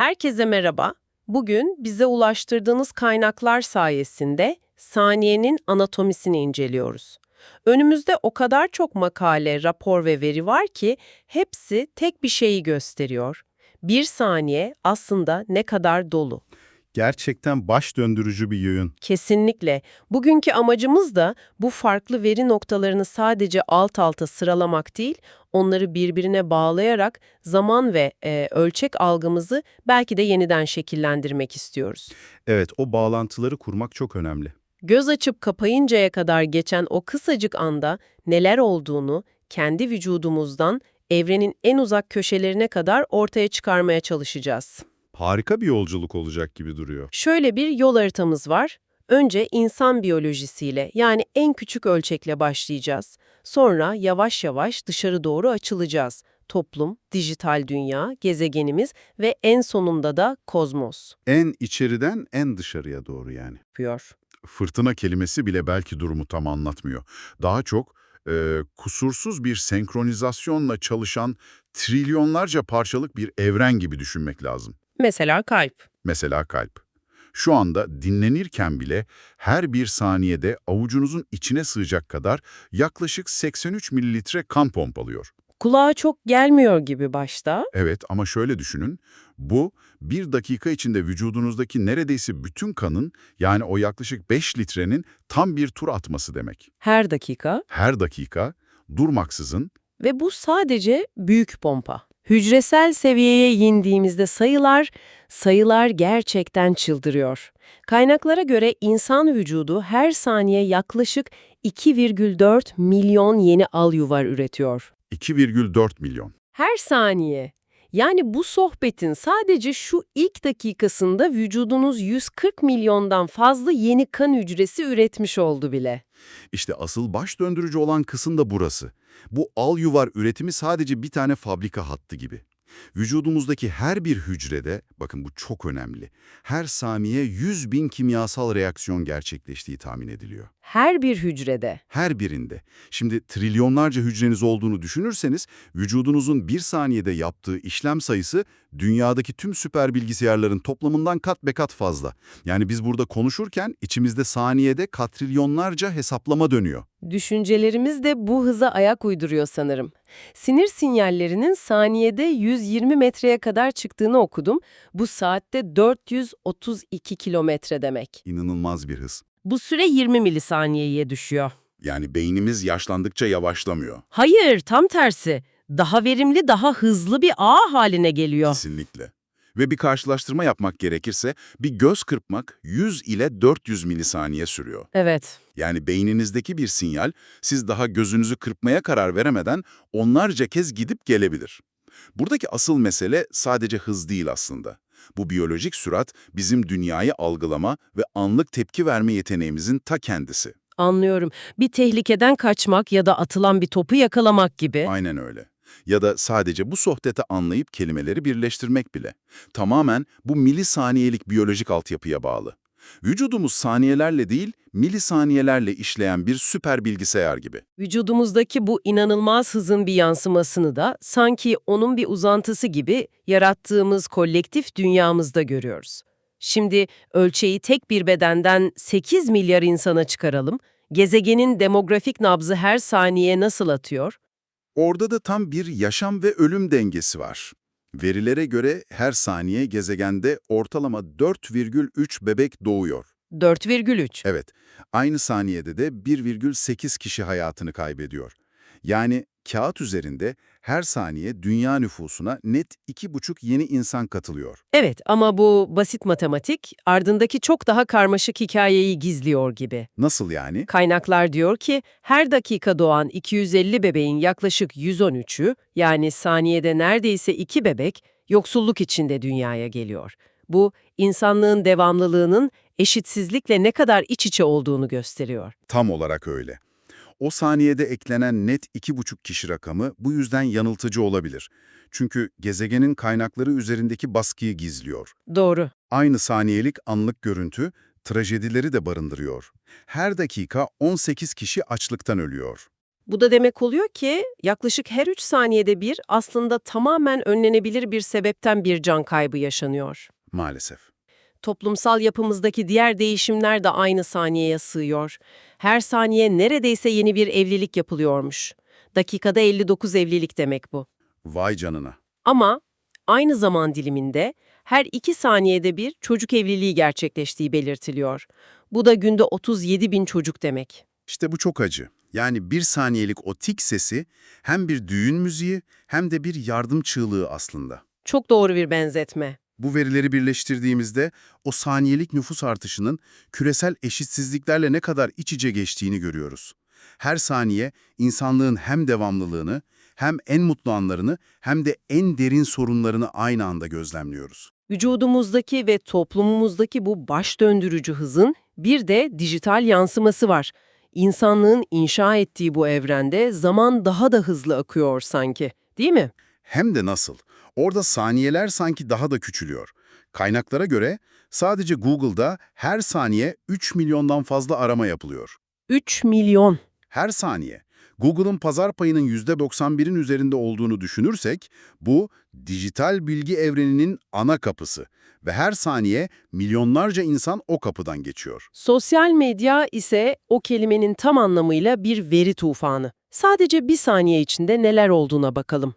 Herkese merhaba. Bugün bize ulaştırdığınız kaynaklar sayesinde saniyenin anatomisini inceliyoruz. Önümüzde o kadar çok makale, rapor ve veri var ki hepsi tek bir şeyi gösteriyor. Bir saniye aslında ne kadar dolu. Gerçekten baş döndürücü bir yığın. Kesinlikle. Bugünkü amacımız da bu farklı veri noktalarını sadece alt alta sıralamak değil, onları birbirine bağlayarak zaman ve e, ölçek algımızı belki de yeniden şekillendirmek istiyoruz. Evet, o bağlantıları kurmak çok önemli. Göz açıp kapayıncaya kadar geçen o kısacık anda neler olduğunu kendi vücudumuzdan evrenin en uzak köşelerine kadar ortaya çıkarmaya çalışacağız. Harika bir yolculuk olacak gibi duruyor. Şöyle bir yol haritamız var. Önce insan biyolojisiyle yani en küçük ölçekle başlayacağız. Sonra yavaş yavaş dışarı doğru açılacağız. Toplum, dijital dünya, gezegenimiz ve en sonunda da kozmos En içeriden en dışarıya doğru yani. yapıyor. Fırtına kelimesi bile belki durumu tam anlatmıyor. Daha çok e, kusursuz bir senkronizasyonla çalışan trilyonlarca parçalık bir evren gibi düşünmek lazım. Mesela kalp. Mesela kalp. Şu anda dinlenirken bile her bir saniyede avucunuzun içine sığacak kadar yaklaşık 83 mililitre kan pompalıyor. Kulağa çok gelmiyor gibi başta. Evet ama şöyle düşünün, bu bir dakika içinde vücudunuzdaki neredeyse bütün kanın yani o yaklaşık 5 litrenin tam bir tur atması demek. Her dakika Her dakika durmaksızın Ve bu sadece büyük pompa. Hücresel seviyeye indiğimizde sayılar, sayılar gerçekten çıldırıyor. Kaynaklara göre insan vücudu her saniye yaklaşık 2,4 milyon yeni al yuvar üretiyor. 2,4 milyon. Her saniye. Yani bu sohbetin sadece şu ilk dakikasında vücudunuz 140 milyondan fazla yeni kan hücresi üretmiş oldu bile. İşte asıl baş döndürücü olan kısım da burası. Bu al yuvar üretimi sadece bir tane fabrika hattı gibi. Vücudumuzdaki her bir hücrede, bakın bu çok önemli, her saniye 100 bin kimyasal reaksiyon gerçekleştiği tahmin ediliyor. Her bir hücrede. Her birinde. Şimdi trilyonlarca hücreniz olduğunu düşünürseniz, vücudunuzun bir saniyede yaptığı işlem sayısı dünyadaki tüm süper bilgisayarların toplamından kat be kat fazla. Yani biz burada konuşurken içimizde saniyede katrilyonlarca hesaplama dönüyor. Düşüncelerimiz de bu hıza ayak uyduruyor sanırım. Sinir sinyallerinin saniyede 120 metreye kadar çıktığını okudum. Bu saatte 432 kilometre demek. İnanılmaz bir hız. Bu süre 20 milisaniyeye düşüyor. Yani beynimiz yaşlandıkça yavaşlamıyor. Hayır, tam tersi. Daha verimli, daha hızlı bir ağ haline geliyor. Kesinlikle. Ve bir karşılaştırma yapmak gerekirse bir göz kırpmak 100 ile 400 milisaniye sürüyor. Evet. Yani beyninizdeki bir sinyal siz daha gözünüzü kırpmaya karar veremeden onlarca kez gidip gelebilir. Buradaki asıl mesele sadece hız değil aslında. Bu biyolojik sürat bizim dünyayı algılama ve anlık tepki verme yeteneğimizin ta kendisi. Anlıyorum. Bir tehlikeden kaçmak ya da atılan bir topu yakalamak gibi. Aynen öyle. Ya da sadece bu sohbeti anlayıp kelimeleri birleştirmek bile. Tamamen bu milisaniyelik biyolojik altyapıya bağlı. Vücudumuz saniyelerle değil, milisaniyelerle işleyen bir süper bilgisayar gibi. Vücudumuzdaki bu inanılmaz hızın bir yansımasını da sanki onun bir uzantısı gibi yarattığımız kolektif dünyamızda görüyoruz. Şimdi ölçeği tek bir bedenden 8 milyar insana çıkaralım. Gezegenin demografik nabzı her saniye nasıl atıyor? Orada da tam bir yaşam ve ölüm dengesi var. Verilere göre her saniye gezegende ortalama 4,3 bebek doğuyor. 4,3. Evet, aynı saniyede de 1,8 kişi hayatını kaybediyor. Yani kağıt üzerinde her saniye dünya nüfusuna net 2,5 yeni insan katılıyor. Evet ama bu basit matematik ardındaki çok daha karmaşık hikayeyi gizliyor gibi. Nasıl yani? Kaynaklar diyor ki her dakika doğan 250 bebeğin yaklaşık 113'ü yani saniyede neredeyse 2 bebek yoksulluk içinde dünyaya geliyor. Bu insanlığın devamlılığının eşitsizlikle ne kadar iç içe olduğunu gösteriyor. Tam olarak öyle. O saniyede eklenen net 2,5 kişi rakamı bu yüzden yanıltıcı olabilir. Çünkü gezegenin kaynakları üzerindeki baskıyı gizliyor. Doğru. Aynı saniyelik anlık görüntü, trajedileri de barındırıyor. Her dakika 18 kişi açlıktan ölüyor. Bu da demek oluyor ki yaklaşık her 3 saniyede bir aslında tamamen önlenebilir bir sebepten bir can kaybı yaşanıyor. Maalesef. Toplumsal yapımızdaki diğer değişimler de aynı saniyeye sığıyor. Her saniye neredeyse yeni bir evlilik yapılıyormuş. Dakikada 59 evlilik demek bu. Vay canına. Ama aynı zaman diliminde her iki saniyede bir çocuk evliliği gerçekleştiği belirtiliyor. Bu da günde 37 bin çocuk demek. İşte bu çok acı. Yani bir saniyelik o tik sesi hem bir düğün müziği hem de bir yardım çığlığı aslında. Çok doğru bir benzetme. Bu verileri birleştirdiğimizde o saniyelik nüfus artışının küresel eşitsizliklerle ne kadar iç içe geçtiğini görüyoruz. Her saniye insanlığın hem devamlılığını, hem en mutlu anlarını hem de en derin sorunlarını aynı anda gözlemliyoruz. Vücudumuzdaki ve toplumumuzdaki bu baş döndürücü hızın bir de dijital yansıması var. İnsanlığın inşa ettiği bu evrende zaman daha da hızlı akıyor sanki, değil mi? Hem de nasıl? Orada saniyeler sanki daha da küçülüyor. Kaynaklara göre sadece Google'da her saniye 3 milyondan fazla arama yapılıyor. 3 milyon. Her saniye. Google'ın pazar payının %91'in üzerinde olduğunu düşünürsek, bu dijital bilgi evreninin ana kapısı ve her saniye milyonlarca insan o kapıdan geçiyor. Sosyal medya ise o kelimenin tam anlamıyla bir veri tufanı. Sadece bir saniye içinde neler olduğuna bakalım.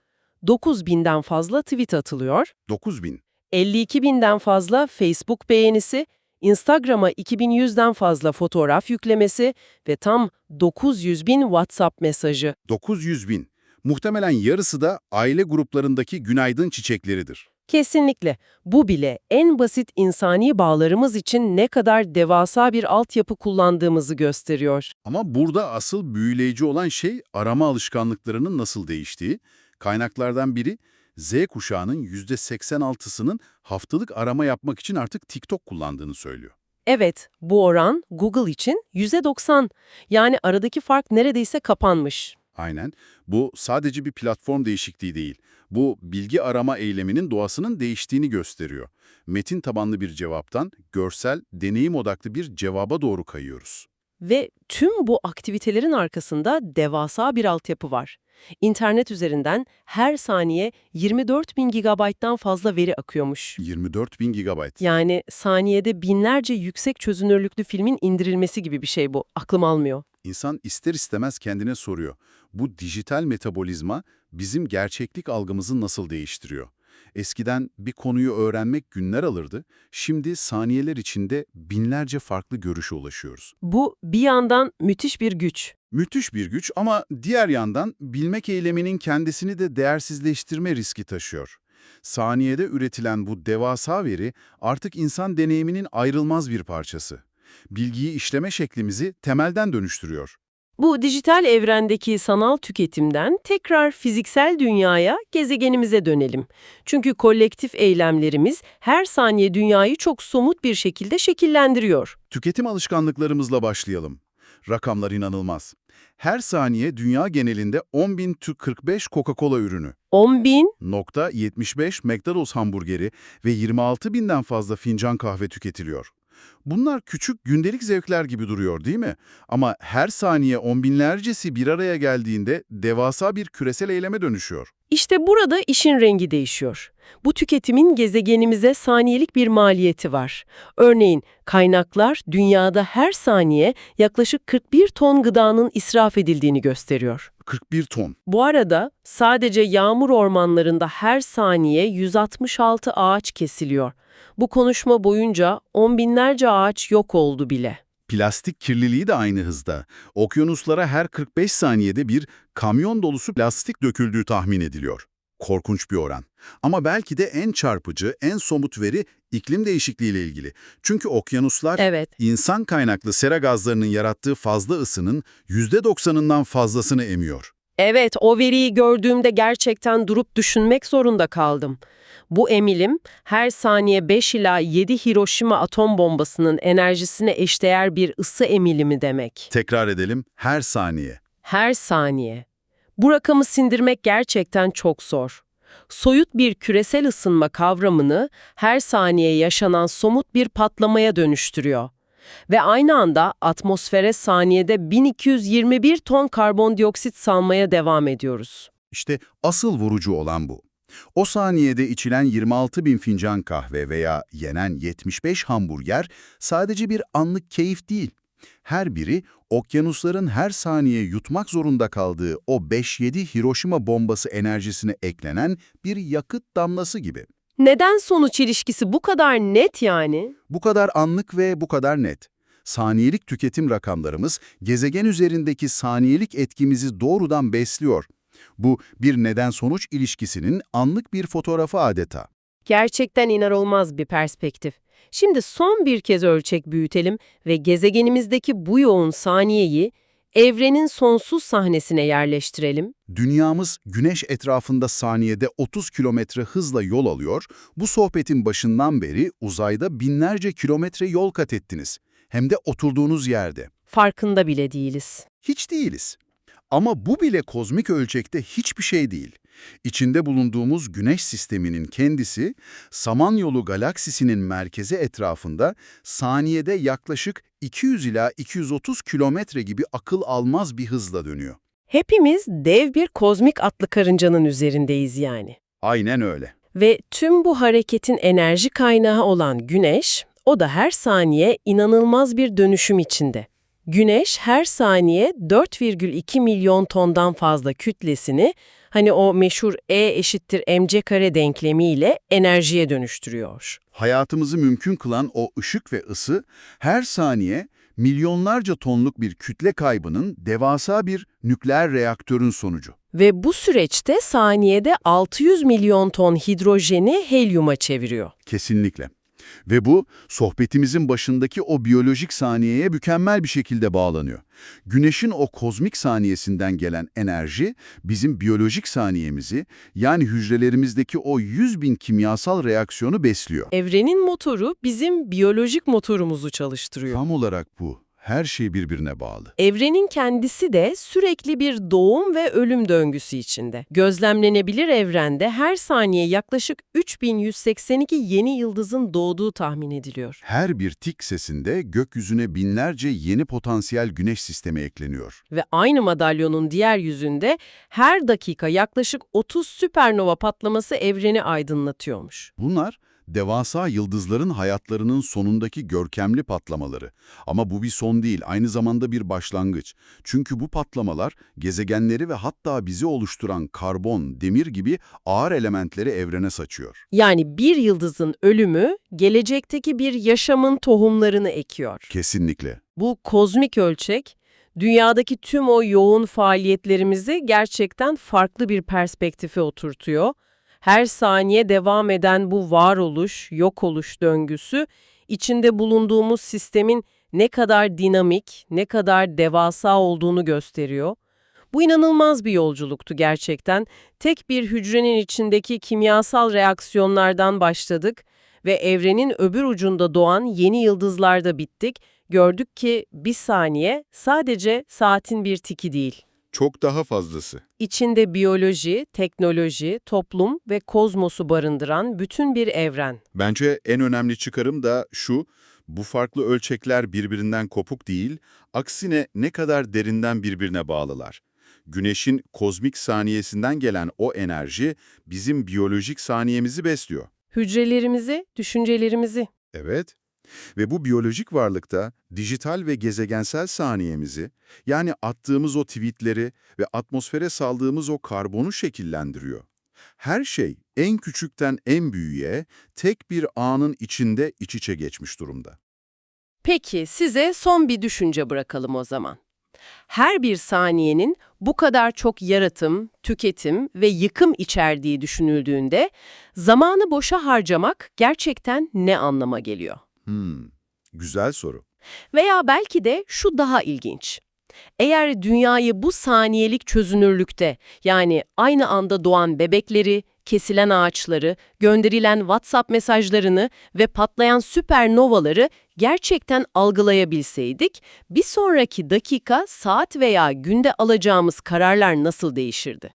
9 binden fazla tweet atılıyor, 9000. 52 binden fazla Facebook beğenisi, Instagram'a 2100'den fazla fotoğraf yüklemesi ve tam 900 bin WhatsApp mesajı. 900 bin. Muhtemelen yarısı da aile gruplarındaki günaydın çiçekleridir. Kesinlikle. Bu bile en basit insani bağlarımız için ne kadar devasa bir altyapı kullandığımızı gösteriyor. Ama burada asıl büyüleyici olan şey arama alışkanlıklarının nasıl değiştiği. Kaynaklardan biri Z kuşağının %86'sının haftalık arama yapmak için artık TikTok kullandığını söylüyor. Evet, bu oran Google için %90. Yani aradaki fark neredeyse kapanmış. Aynen. Bu sadece bir platform değişikliği değil. Bu bilgi arama eyleminin doğasının değiştiğini gösteriyor. Metin tabanlı bir cevaptan görsel, deneyim odaklı bir cevaba doğru kayıyoruz. Ve tüm bu aktivitelerin arkasında devasa bir altyapı var. İnternet üzerinden her saniye 24 bin gigabayttan fazla veri akıyormuş. 24 bin gigabayt. Yani saniyede binlerce yüksek çözünürlüklü filmin indirilmesi gibi bir şey bu. Aklım almıyor. İnsan ister istemez kendine soruyor. Bu dijital metabolizma bizim gerçeklik algımızı nasıl değiştiriyor? Eskiden bir konuyu öğrenmek günler alırdı. Şimdi saniyeler içinde binlerce farklı görüşe ulaşıyoruz. Bu bir yandan müthiş bir güç. Müthiş bir güç ama diğer yandan bilmek eyleminin kendisini de değersizleştirme riski taşıyor. Saniyede üretilen bu devasa veri artık insan deneyiminin ayrılmaz bir parçası. Bilgiyi işleme şeklimizi temelden dönüştürüyor. Bu dijital evrendeki sanal tüketimden tekrar fiziksel dünyaya, gezegenimize dönelim. Çünkü kolektif eylemlerimiz her saniye dünyayı çok somut bir şekilde şekillendiriyor. Tüketim alışkanlıklarımızla başlayalım. Rakamlar inanılmaz. Her saniye dünya genelinde 10.000 Türk 45 Coca-Cola ürünü, 10 bin, nokta 75 McDonald's hamburgeri ve 26 binden fazla fincan kahve tüketiliyor. Bunlar küçük gündelik zevkler gibi duruyor değil mi? Ama her saniye on binlercesi bir araya geldiğinde devasa bir küresel eyleme dönüşüyor. işte burada işin rengi değişiyor. Bu tüketimin gezegenimize saniyelik bir maliyeti var. Örneğin kaynaklar dünyada her saniye yaklaşık 41 ton gıdanın israf edildiğini gösteriyor. 41 ton. Bu arada sadece yağmur ormanlarında her saniye 166 ağaç kesiliyor. Bu konuşma boyunca on binlerce ağaç yok oldu bile. Plastik kirliliği de aynı hızda. Okyanuslara her 45 saniyede bir kamyon dolusu plastik döküldüğü tahmin ediliyor. Korkunç bir oran. Ama belki de en çarpıcı, en somut veri iklim değişikliğiyle ilgili. Çünkü okyanuslar Evet, insan kaynaklı sera gazlarının yarattığı fazla ısının %90'ından fazlasını emiyor. evet o veriyi gördüğümde gerçekten durup düşünmek zorunda kaldım. Bu emilim her saniye 5 ila 7 Hiroşima atom bombasının enerjisine eşdeğer bir ısı emilimi demek. Tekrar edelim, her saniye. Her saniye. Bu rakamı sindirmek gerçekten çok zor. Soyut bir küresel ısınma kavramını her saniye yaşanan somut bir patlamaya dönüştürüyor. Ve aynı anda atmosfere saniyede 1221 ton karbondioksit salmaya devam ediyoruz. İşte asıl vurucu olan bu. O saniyede içilen 26 bin fincan kahve veya yenen 75 hamburger sadece bir anlık keyif değil. Her biri okyanusların her saniye yutmak zorunda kaldığı o 5-7 Hiroşima bombası enerjisine eklenen bir yakıt damlası gibi. Neden sonuç ilişkisi bu kadar net yani? Bu kadar anlık ve bu kadar net. Saniyelik tüketim rakamlarımız gezegen üzerindeki saniyelik etkimizi doğrudan besliyor. Bu bir neden-sonuç ilişkisinin anlık bir fotoğrafı adeta. Gerçekten inanılmaz bir perspektif. Şimdi son bir kez ölçek büyütelim ve gezegenimizdeki bu yoğun saniyeyi evrenin sonsuz sahnesine yerleştirelim. Dünyamız güneş etrafında saniyede 30 kilometre hızla yol alıyor. Bu sohbetin başından beri uzayda binlerce kilometre yol kat ettiniz. Hem de oturduğunuz yerde. Farkında bile değiliz. Hiç değiliz. Ama bu bile kozmik ölçekte hiçbir şey değil. İçinde bulunduğumuz güneş sisteminin kendisi, Samanyolu galaksisinin merkezi etrafında saniyede yaklaşık 200 ila 230 kilometre gibi akıl almaz bir hızla dönüyor. Hepimiz dev bir kozmik atlı karıncanın üzerindeyiz yani. Aynen öyle. Ve tüm bu hareketin enerji kaynağı olan Güneş, o da her saniye inanılmaz bir dönüşüm içinde. Güneş her saniye 4,2 milyon tondan fazla kütlesini, hani o meşhur E eşittir mc kare denklemiyle enerjiye dönüştürüyor. Hayatımızı mümkün kılan o ışık ve ısı her saniye milyonlarca tonluk bir kütle kaybının devasa bir nükleer reaktörün sonucu. Ve bu süreçte saniyede 600 milyon ton hidrojeni helyuma çeviriyor. Kesinlikle. Ve bu, sohbetimizin başındaki o biyolojik saniyeye mükemmel bir şekilde bağlanıyor. Güneşin o kozmik saniyesinden gelen enerji, bizim biyolojik saniyemizi, yani hücrelerimizdeki o 100 bin kimyasal reaksiyonu besliyor. Evrenin motoru bizim biyolojik motorumuzu çalıştırıyor. Tam olarak bu. Her şey birbirine bağlı. Evrenin kendisi de sürekli bir doğum ve ölüm döngüsü içinde. Gözlemlenebilir evrende her saniye yaklaşık 3182 yeni yıldızın doğduğu tahmin ediliyor. Her bir tik sesinde gökyüzüne binlerce yeni potansiyel güneş sistemi ekleniyor. Ve aynı madalyonun diğer yüzünde her dakika yaklaşık 30 süpernova patlaması evreni aydınlatıyormuş. Bunlar devasa yıldızların hayatlarının sonundaki görkemli patlamaları. Ama bu bir son değil, aynı zamanda bir başlangıç. Çünkü bu patlamalar gezegenleri ve hatta bizi oluşturan karbon, demir gibi ağır elementleri evrene saçıyor. Yani bir yıldızın ölümü gelecekteki bir yaşamın tohumlarını ekiyor. Kesinlikle. Bu kozmik ölçek, dünyadaki tüm o yoğun faaliyetlerimizi gerçekten farklı bir perspektife oturtuyor. Her saniye devam eden bu varoluş, yok oluş döngüsü, içinde bulunduğumuz sistemin ne kadar dinamik, ne kadar devasa olduğunu gösteriyor. Bu inanılmaz bir yolculuktu gerçekten. Tek bir hücrenin içindeki kimyasal reaksiyonlardan başladık ve evrenin öbür ucunda doğan yeni yıldızlarda bittik. Gördük ki bir saniye sadece saatin bir tiki değil. Çok daha fazlası. İçinde biyoloji, teknoloji, toplum ve kozmosu barındıran bütün bir evren. Bence en önemli çıkarım da şu, bu farklı ölçekler birbirinden kopuk değil, aksine ne kadar derinden birbirine bağlılar. Güneşin kozmik saniyesinden gelen o enerji bizim biyolojik saniyemizi besliyor. Hücrelerimizi, düşüncelerimizi. Evet. Ve bu biyolojik varlıkta dijital ve gezegensel saniyemizi, yani attığımız o tweetleri ve atmosfere saldığımız o karbonu şekillendiriyor. Her şey en küçükten en büyüğe tek bir anın içinde iç içe geçmiş durumda. Peki size son bir düşünce bırakalım o zaman. Her bir saniyenin bu kadar çok yaratım, tüketim ve yıkım içerdiği düşünüldüğünde zamanı boşa harcamak gerçekten ne anlama geliyor? Hmm, güzel soru. Veya belki de şu daha ilginç. Eğer dünyayı bu saniyelik çözünürlükte, yani aynı anda doğan bebekleri, kesilen ağaçları, gönderilen WhatsApp mesajlarını ve patlayan süpernovaları gerçekten algılayabilseydik, bir sonraki dakika, saat veya günde alacağımız kararlar nasıl değişirdi?